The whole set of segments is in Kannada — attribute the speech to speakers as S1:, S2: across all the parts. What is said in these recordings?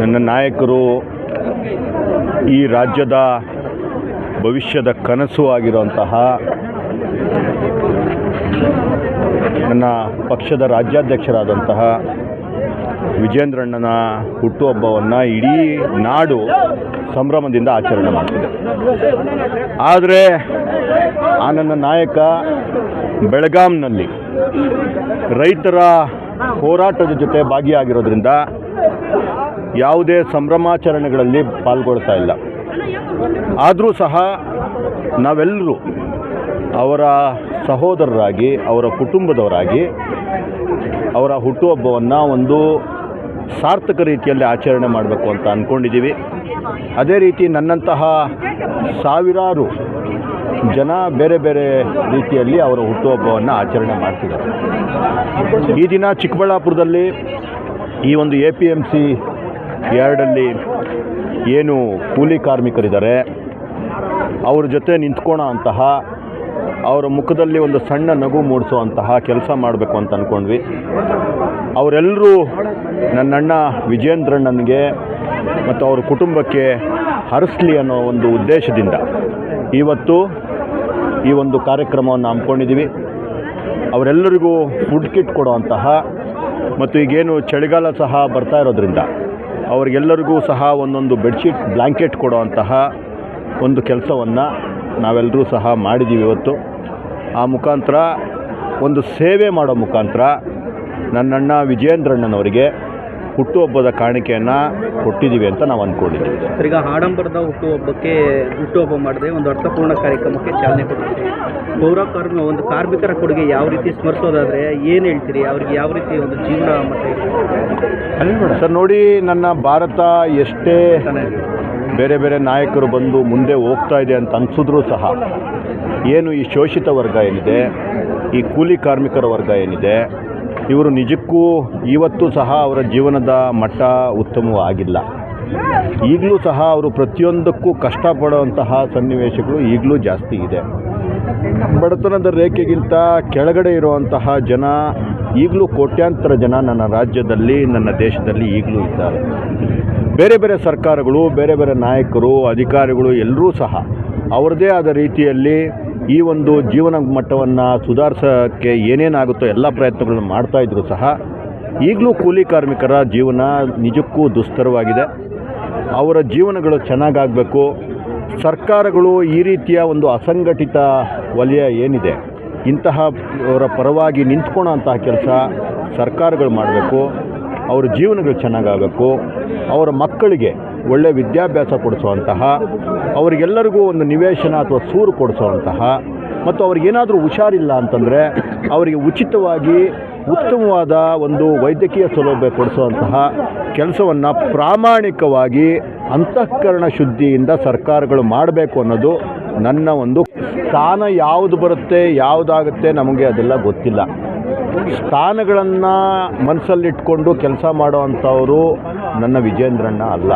S1: ನನ್ನ ನಾಯಕರು ಈ ರಾಜ್ಯದ ಭವಿಷ್ಯದ ಕನಸು ಆಗಿರುವಂತಹ ನನ್ನ ಪಕ್ಷದ ರಾಜ್ಯಾಧ್ಯಕ್ಷರಾದಂತಹ ವಿಜೇಂದ್ರಣ್ಣನ ಹುಟ್ಟುಹಬ್ಬವನ್ನು ಇಡೀ ನಾಡು ಸಂಭ್ರಮದಿಂದ ಆಚರಣೆ ಮಾಡ್ತಿದೆ. ಆದರೆ ಆ ನನ್ನ ನಾಯಕ ಬೆಳಗಾಂನಲ್ಲಿ ರೈತರ ಹೋರಾಟದ ಜೊತೆ ಭಾಗಿಯಾಗಿರೋದ್ರಿಂದ ಯಾವುದೇ ಸಂಭ್ರಮಾಚರಣೆಗಳಲ್ಲಿ ಪಾಲ್ಗೊಳ್ತಾ ಇಲ್ಲ. ಆದರೂ ಸಹ ನಾವೆಲ್ಲರೂ ಅವರ ಸಹೋದರರಾಗಿ, ಅವರ ಕುಟುಂಬದವರಾಗಿ, ಅವರ ಹುಟ್ಟುಹಬ್ಬವನ್ನು ಒಂದು ಸಾರ್ಥಕ ರೀತಿಯಲ್ಲಿ ಆಚರಣೆ ಮಾಡಬೇಕು ಅಂತ ಅಂದ್ಕೊಂಡಿದ್ದೀವಿ ಅದೇ ರೀತಿ ನನ್ನಂತಹ ಸಾವಿರಾರು ಜನ ಬೇರೆ ಬೇರೆ ರೀತಿಯಲ್ಲಿ ಅವರ ಹುಟ್ಟುಹಬ್ಬವನ್ನು ಆಚರಣೆ ಮಾಡ್ತಿದ್ದಾರೆ. ಈ ದಿನ ಚಿಕ್ಕಬಳ್ಳಾಪುರದಲ್ಲಿ ಈ ಒಂದು ಎ ಪಿ ಎಂ ಸಿ ಯಾರ್ಡಲ್ಲಿ ಏನು ಕೂಲಿ ಕಾರ್ಮಿಕರಿದ್ದಾರೆ, ಅವ್ರ ಜೊತೆ ನಿಂತ್ಕೋಣ ಅಂತಹ, ಅವರ ಮುಖದಲ್ಲಿ ಒಂದು ಸಣ್ಣ ನಗು ಮೂಡಿಸುವಂತಹ ಕೆಲಸ ಮಾಡಬೇಕು ಅಂತ ಅಂದ್ಕೊಂಡ್ವಿ ಅವರೆಲ್ಲರೂ ನನ್ನಣ್ಣ ವಿಜೇಂದ್ರಣ್ಣನಿಗೆ ಮತ್ತು ಅವ್ರ ಕುಟುಂಬಕ್ಕೆ ಹರಿಸ್ಲಿ ಅನ್ನೋ ಒಂದು ಉದ್ದೇಶದಿಂದ ಇವತ್ತು ಈ ಒಂದು ಕಾರ್ಯಕ್ರಮವನ್ನು ಹಮ್ಮಿಕೊಂಡಿದ್ದೀವಿ. ಅವರೆಲ್ಲರಿಗೂ ಫುಡ್ ಕಿಟ್ ಕೊಡುವಂತಹ ಮತ್ತು ಈಗೇನು ಚಳಿಗಾಲ ಸಹ ಬರ್ತಾ ಇರೋದ್ರಿಂದ ಅವರಿಗೆಲ್ಲರಿಗೂ ಸಹ ಒಂದೊಂದು ಬೆಡ್ಶೀಟ್ ಬ್ಲ್ಯಾಂಕೆಟ್ ಕೊಡುವಂತಹ ಒಂದು ಕೆಲಸವನ್ನು ನಾವೆಲ್ಲರೂ ಸಹ ಮಾಡಿದ್ದೀವಿ ಇವತ್ತು. ಆ ಮುಖಾಂತರ ಒಂದು ಸೇವೆ ಮಾಡೋ ಮುಖಾಂತರ ನನ್ನಣ್ಣ ವಿಜಯೇಂದ್ರಣ್ಣನವರಿಗೆ ಹುಟ್ಟುಹಬ್ಬದ ಕಾಣಿಕೆಯನ್ನು ಕೊಟ್ಟಿದ್ದೀವಿ ಅಂತ ನಾವು ಅಂದ್ಕೊಂಡಿದ್ದೀವಿ
S2: ಸರ್ ಈಗ ಆಡಂಬರದ ಹುಟ್ಟುಹಬ್ಬಕ್ಕೆ ಹುಟ್ಟುಹಬ್ಬ ಮಾಡದೆ ಒಂದು ಅರ್ಥಪೂರ್ಣ ಕಾರ್ಯಕ್ರಮಕ್ಕೆ ಚಾಲನೆ ಕೊಡ್ತೀವಿ ಗೌರವ ಕಾರ್ಮ ಒಂದು ಕಾರ್ಮಿಕರ ಕೊಡುಗೆ ಯಾವ ರೀತಿ ಸ್ಮರಿಸೋದಾದರೆ ಏನು ಹೇಳ್ತೀರಿ? ಅವ್ರಿಗೆ ಯಾವ ರೀತಿ ಒಂದು ಜೀವನ ಮತ್ತೆ
S1: ಸರ್ ನೋಡಿ ನನ್ನ ಭಾರತ ಎಷ್ಟೇ ಬೇರೆ ಬೇರೆ ನಾಯಕರು ಬಂದು ಮುಂದೆ ಹೋಗ್ತಾ ಇದೆ ಅಂತ ಅನಿಸಿದ್ರೂ ಸಹ ಏನು ಈ ಶೋಷಿತ ವರ್ಗ ಏನಿದೆ ಈ ಕೂಲಿ ಕಾರ್ಮಿಕರ ವರ್ಗ ಏನಿದೆ ಇವರು ನಿಜಕ್ಕೂ ಇವತ್ತು ಸಹ ಅವರ ಜೀವನದ ಮಟ್ಟ ಉತ್ತಮವಾಗಿಲ್ಲ. ಈಗಲೂ ಸಹ ಅವರು ಪ್ರತಿಯೊಂದಕ್ಕೂ ಕಷ್ಟಪಡುವಂತಹ ಸನ್ನಿವೇಶಗಳು ಈಗಲೂ ಜಾಸ್ತಿ ಇದೆ. ಬಡತನದ ರೇಖೆಗಿಂತ ಕೆಳಗಡೆ ಇರುವಂತಹ ಜನ, ಈಗಲೂ ಕೋಟ್ಯಾಂತರ ಜನ ನನ್ನ ರಾಜ್ಯದಲ್ಲಿ, ನನ್ನ ದೇಶದಲ್ಲಿ ಈಗಲೂ ಇದ್ದಾರೆ. ಬೇರೆ ಬೇರೆ ಸರ್ಕಾರಗಳು, ಬೇರೆ ಬೇರೆ ನಾಯಕರು, ಅಧಿಕಾರಿಗಳು ಎಲ್ಲರೂ ಸಹ ಅವರದೇ ಆದ ರೀತಿಯಲ್ಲಿ ಈ ಒಂದು ಜೀವನ ಮಟ್ಟವನ್ನು ಸುಧಾರಿಸೋಕ್ಕೆ ಏನೇನಾಗುತ್ತೋ ಎಲ್ಲ ಪ್ರಯತ್ನಗಳನ್ನು ಮಾಡ್ತಾ ಇದ್ದರೂ ಸಹ ಈಗಲೂ ಕೂಲಿ ಕಾರ್ಮಿಕರ ಜೀವನ ನಿಜಕ್ಕೂ ದುಸ್ತರವಾಗಿದೆ. ಅವರ ಜೀವನಗಳು ಚೆನ್ನಾಗಾಗಬೇಕು. ಸರ್ಕಾರಗಳು ಈ ರೀತಿಯ ಒಂದು ಅಸಂಘಟಿತ ವಲಯ ಏನಿದೆ, ಇಂತಹ ಅವರ ಪರವಾಗಿ ನಿಂತ್ಕೊಳ್ಳೋ ಅಂತಹ ಕೆಲಸ ಸರ್ಕಾರಗಳು ಮಾಡಬೇಕು. ಅವ್ರ ಜೀವನಗಳು ಚೆನ್ನಾಗಾಗಬೇಕು. ಅವರ ಮಕ್ಕಳಿಗೆ ಒಳ್ಳೆಯ ವಿದ್ಯಾಭ್ಯಾಸ ಕೊಡಿಸುವಂತಹ, ಅವರಿಗೆಲ್ಲರಿಗೂ ಒಂದು ನಿವೇಶನ ಅಥವಾ ಸೂರು ಕೊಡಿಸುವಂತಹ, ಮತ್ತು ಅವ್ರಿಗೇನಾದರೂ ಹುಷಾರಿಲ್ಲ ಅಂತಂದರೆ ಅವರಿಗೆ ಉಚಿತವಾಗಿ ಉತ್ತಮವಾದ ಒಂದು ವೈದ್ಯಕೀಯ ಸೌಲಭ್ಯ ಕೊಡಿಸುವಂತಹ ಕೆಲಸವನ್ನು ಪ್ರಾಮಾಣಿಕವಾಗಿ ಅಂತಃಕರಣ ಶುದ್ಧಿಯಿಂದ ಸರ್ಕಾರಗಳು ಮಾಡಬೇಕು ಅನ್ನೋದು ನನ್ನ ಒಂದು ಸ್ಥಾನ ಯಾವುದು ಬರುತ್ತೆ, ಯಾವುದಾಗುತ್ತೆ ನಮಗೆ ಅದೆಲ್ಲ ಗೊತ್ತಿಲ್ಲ. ಸ್ಥಾನಗಳನ್ನು ಮನಸ್ಸಲ್ಲಿಟ್ಕೊಂಡು ಕೆಲಸ ಮಾಡೋವಂಥವರು ನನ್ನ ವಿಜೇಂದ್ರಣ್ಣ ಅಲ್ಲ.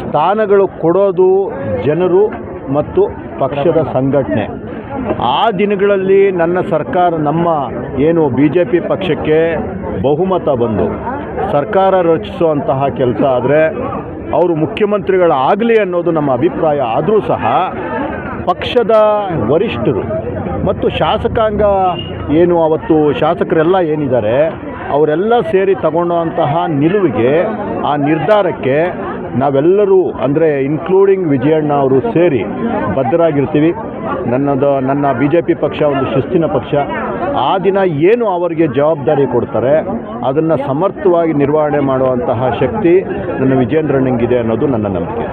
S1: ಸ್ಥಾನಗಳು ಕೊಡೋದು ಜನರು ಮತ್ತು ಪಕ್ಷದ ಸಂಘಟನೆ. ಆ ದಿನಗಳಲ್ಲಿ ನನ್ನ ಸರ್ಕಾರ, ನಮ್ಮ ಏನು ಬಿ ಜೆ ಪಿ ಪಕ್ಷಕ್ಕೆ ಬಹುಮತ ಬಂದು ಸರ್ಕಾರ ರಚಿಸುವಂತಹ ಕೆಲಸ ಆದರೆ ಅವರು ಮುಖ್ಯಮಂತ್ರಿಗಳಾಗಲಿ ಅನ್ನೋದು ನಮ್ಮ ಅಭಿಪ್ರಾಯ ಆದರೂ ಸಹ ಪಕ್ಷದ ವರಿಷ್ಠರು ಮತ್ತು ಶಾಸಕಾಂಗ ಏನು ಅವತ್ತು ಶಾಸಕರೆಲ್ಲ ಏನಿದ್ದಾರೆ, ಅವರೆಲ್ಲ ಸೇರಿ ತಗೊಂಡಂತಹ ನಿಲುವಿಗೆ, ಆ ನಿರ್ಧಾರಕ್ಕೆ ನಾವೆಲ್ಲರೂ, ಅಂದರೆ ಇನ್ಕ್ಲೂಡಿಂಗ್ ವಿಜಯಣ್ಣ ಅವರು ಸೇರಿ ಬದ್ಧರಾಗಿರ್ತೀವಿ. ನನ್ನದು, ನನ್ನ ಬಿ ಜೆ ಪಿ ಪಕ್ಷ ಒಂದು ಶಿಸ್ತಿನ ಪಕ್ಷ. ಆ ದಿನ ಏನು ಅವರಿಗೆ ಜವಾಬ್ದಾರಿ ಕೊಡ್ತಾರೆ, ಅದನ್ನು ಸಮರ್ಥವಾಗಿ ನಿರ್ವಹಣೆ ಮಾಡುವಂತಹ ಶಕ್ತಿ ನನ್ನ ವಿಜೇಂದ್ರಣ್ಣಂಗಿದೆ ಅನ್ನೋದು ನನ್ನ ನಂಬಿಕೆ.